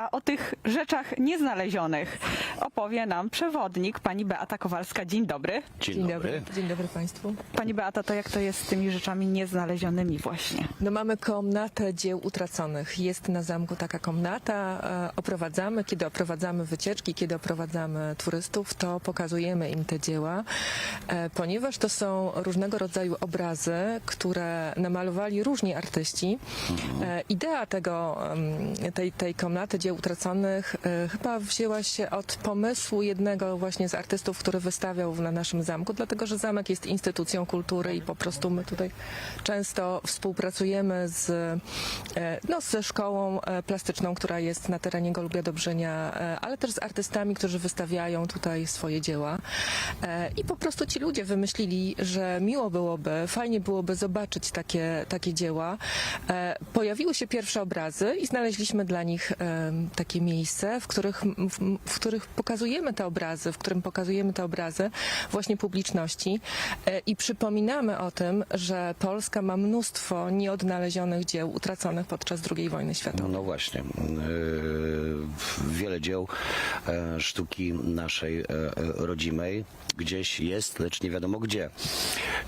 A o tych rzeczach nieznalezionych opowie nam przewodnik, pani Beata Kowalska. Dzień dobry. Dzień, dobry. Dzień dobry Państwu. Pani Beata, to jak to jest z tymi rzeczami nieznalezionymi właśnie? No mamy komnatę dzieł utraconych. Jest na zamku taka komnata. e, Oprowadzamy, kiedy oprowadzamy wycieczki, kiedy oprowadzamy turystów, to pokazujemy im te dzieła, e, ponieważ to są różnego rodzaju obrazy, które namalowali różni artyści. E, Idea tego, em, tej, tej komnaty dzieł utraconych e, chyba wzięła się od pomysłu jednego właśnie z artystów, który wystawiał na naszym zamku, dlatego że zamek jest instytucją kultury i po prostu my tutaj często współpracujemy z, e, no, ze szkołą e, plastyczną, która jest na terenie Golubia Dobrzynia, e, ale też z artystami, którzy wystawiają tutaj swoje dzieła. I po prostu ci ludzie wymyślili, że miło byłoby, fajnie byłoby zobaczyć takie, takie dzieła. Pojawiły się pierwsze obrazy i znaleźliśmy dla nich takie miejsce, w których, w, w których pokazujemy te obrazy, w którym pokazujemy te obrazy właśnie publiczności e, i przypominamy o tym, że Polska ma mnóstwo nieodnalezionych dzieł utraconych podczas II wojny światowej. No właśnie. Yy, Wiele dzieł e, sztuki naszej e, e, rodzimej gdzieś jest, lecz nie wiadomo gdzie.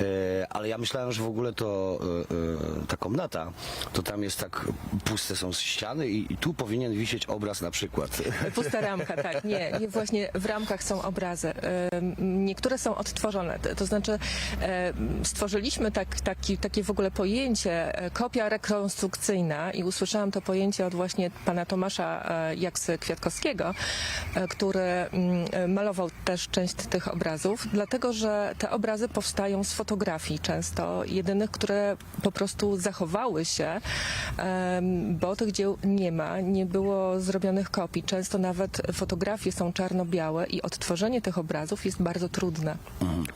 E, Ale ja myślałem, że w ogóle to e, e, ta komnata, to tam jest tak puste są ściany i, i tu powinien wisieć obraz na przykład. Pusta ramka, tak. Nie, nie, właśnie w ramkach są obrazy. Niektóre są odtworzone. To- znaczy stworzyliśmy tak, taki, takie w ogóle pojęcie e, kopia rekonstrukcyjna i usłyszałam to pojęcie od właśnie pana Tomasza e, Jaksy Kwiatkowskiego, e, który mm, malował też część tych obrazów, dlatego że te obrazy powstają z fotografii często, jedynych, które po prostu zachowały się, bo tych dzieł nie ma, nie było zrobionych kopii. Często nawet fotografie są czarno-białe i odtworzenie tych obrazów jest bardzo trudne.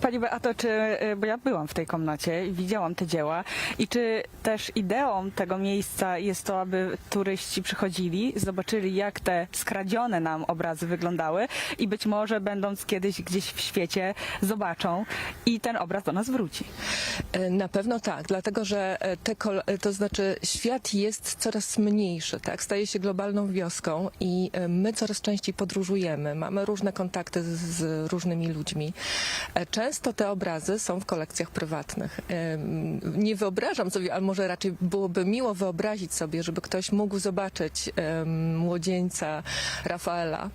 Pani Beato, czy, y, bo ja byłam w tej komnacie i widziałam te dzieła i czy też ideą tego miejsca jest to, aby turyści przychodzili, zobaczyli jak te skradzione nam obrazy wyglądały i być może będąc kiedyś gdzieś w świecie zobaczą i ten obraz do nas wróci. E, Na pewno tak, dlatego że e, te, e, to znaczy świat jest coraz mniejszy, tak? Staje się globalną wioską i e, my coraz częściej podróżujemy, mamy różne kontakty z, różnymi ludźmi. E, Często te obrazy są w kolekcjach prywatnych. Em, Nie wyobrażam sobie, ale może raczej byłoby miło wyobrazić sobie, żeby ktoś mógł zobaczyć młodzieńca Rafaela,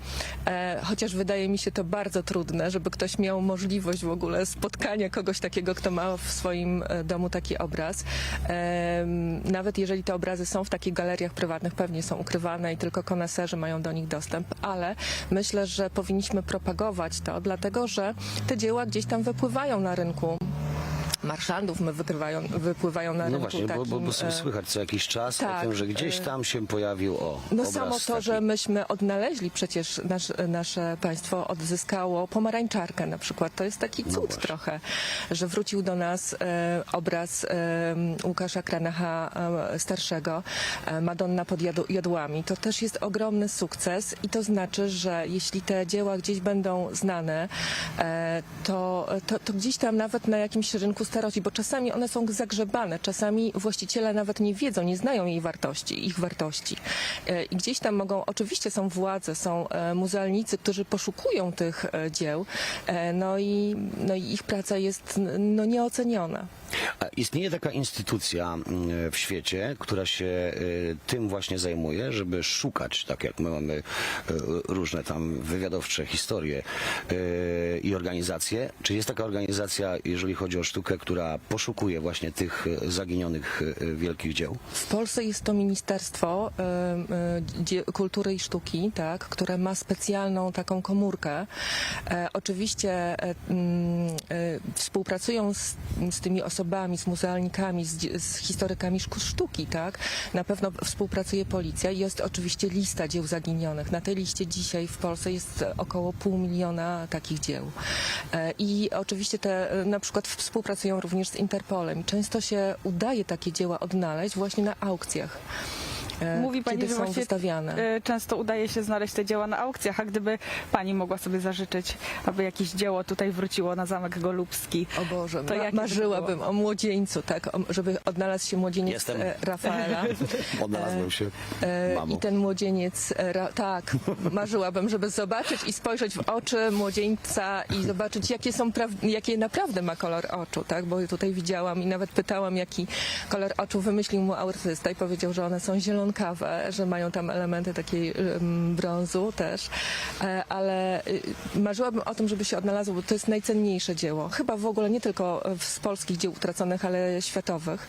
E, chociaż wydaje mi się to bardzo trudne, żeby ktoś miał możliwość w ogóle spotkania kogoś takiego, kto ma w swoim e, domu taki obraz. Nawet jeżeli te obrazy są w takich galeriach prywatnych, pewnie są ukrywane i tylko koneserzy mają do nich dostęp, ale myślę, że powinniśmy propagować to, dlatego że te dzieła gdzieś tam wypływają na rynku. Marszandów wykrywają, wypływają na No rynku właśnie, bo, bo, takim, bo sobie e, słychać co jakiś czas o tak, tym, że gdzieś e, tam się pojawił o No samo to, taki. że myśmy odnaleźli przecież nasz, nasze państwo odzyskało pomarańczarkę na przykład. To jest taki cud właśnie. trochę, że wrócił do nas e, obraz e, Łukasza Kranacha e, starszego, e, Madonna pod jodłami. To też jest ogromny sukces i to znaczy, że jeśli te dzieła gdzieś będą znane, e, to, to, to gdzieś tam nawet na jakimś rynku staroci, bo czasami one są zagrzebane, czasami właściciele nawet nie wiedzą, nie znają jej wartości, ich wartości. E, I gdzieś tam mogą, oczywiście są władze, są e, muzealnicy, którzy poszukują tych e, dzieł, no i, no i ich praca jest no, nieoceniona. Istnieje taka instytucja mm, w świecie, która się y, tym właśnie zajmuje, żeby szukać, tak jak my mamy y, różne tam wywiadowcze historie y, i organizacje. Czy jest taka organizacja, jeżeli chodzi o sztukę, która poszukuje właśnie tych zaginionych wielkich dzieł? W Polsce jest to Ministerstwo Kultury i Sztuki, tak, które ma specjalną taką komórkę. E, oczywiście e, mm, e, współpracują z, z tymi osobami, z muzealnikami, z, z historykami sztuki, tak. Na pewno współpracuje policja i jest oczywiście lista dzieł zaginionych. Na tej liście dzisiaj w Polsce jest około pół miliona takich dzieł. E, I oczywiście te na przykład współpracują również z Interpolem. Często się udaje takie dzieła odnaleźć właśnie na aukcjach. E, Mówi pani, kiedy że są właśnie wystawiane. e, często udaje się znaleźć te dzieła na aukcjach, a gdyby pani mogła sobie zażyczyć, aby jakieś dzieło tutaj wróciło na Zamek Golubski. O Boże, To ma, by marzyłabym o młodzieńcu, tak, o, żeby odnalazł się młodzieniec Jestem. e, Rafaela. Odnalazłem się mamą. I ten młodzieniec, ra, tak, marzyłabym, żeby zobaczyć i spojrzeć w oczy młodzieńca i zobaczyć, jakie są, jakie naprawdę ma kolor oczu, tak, bo tutaj widziałam i nawet pytałam, jaki kolor oczu wymyślił mu artysta i powiedział, że one są zielonkawe, że mają tam elementy takiej brązu też, E, ale y, marzyłabym o tym, żeby się odnalazło, bo to jest najcenniejsze dzieło. Chyba w ogóle nie tylko w- z polskich dzieł utraconych, ale światowych.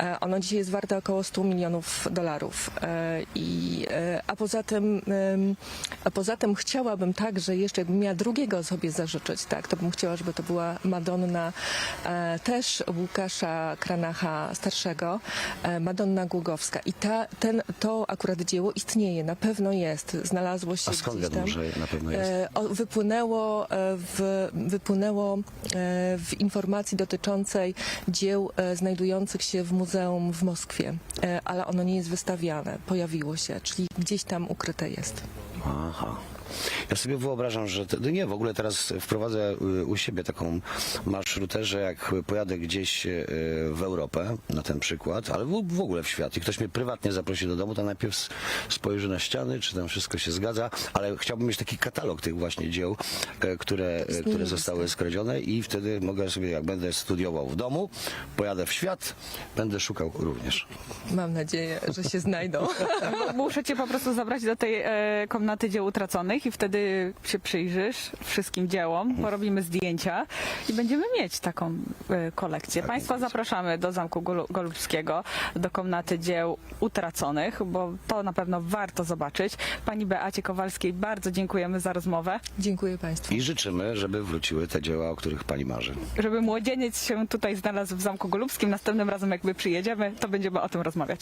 E, Ono dzisiaj jest warte około 100 milionów dolarów. E, I, e, a poza tym, a poza tym chciałabym także jeszcze, jakbym miała drugiego sobie zażyczyć, tak, to bym chciała, żeby to była Madonna e, też Łukasza Kranacha starszego, e, Madonna Głogowska. I ta, ten, to akurat dzieło istnieje, na pewno jest. Znalazło się A skąd gdzieś wiadomo, tam. że na pewno jest? E, o, wypłynęło, e, w, wypłynęło e, w informacji dotyczącej dzieł e, znajdujących się w muzeum w Moskwie, e, ale ono nie jest wystawiane. Pojawiło się, czyli gdzieś tam ukryte jest. Aha. Ja sobie wyobrażam, że te, no nie, w ogóle teraz wprowadzę y, u siebie taką marszrutę, że jak pojadę gdzieś y, w Europę, na ten przykład, ale w, w ogóle w świat i ktoś mnie prywatnie zaprosi do domu, to najpierw s- spojrzy na ściany, czy tam wszystko się zgadza, ale chciałbym mieć taki katalog tych właśnie dzieł, e, które, e, które zostały skradzione i wtedy mogę sobie, jak będę studiował w domu, pojadę w świat, będę szukał również. Mam nadzieję, że się znajdą. Muszę cię po prostu zabrać do tej e, komnaty dzieł utraconych i wtedy się przyjrzysz wszystkim dziełom, porobimy zdjęcia i będziemy mieć taką e, kolekcję. Tak, Państwa zapraszamy do Zamku Golu- Golubskiego, do komnaty dzieł utraconych, bo to na pewno warto zobaczyć. Pani Beacie Kowalskiej bardzo dziękujemy za rozmowę. Dziękuję Państwu. I życzymy, żeby wróciły te dzieła, o których pani marzy. Żeby młodzieniec się tutaj znalazł w Zamku Golubskim, następnym razem jakby przyjedziemy, to będziemy o tym rozmawiać.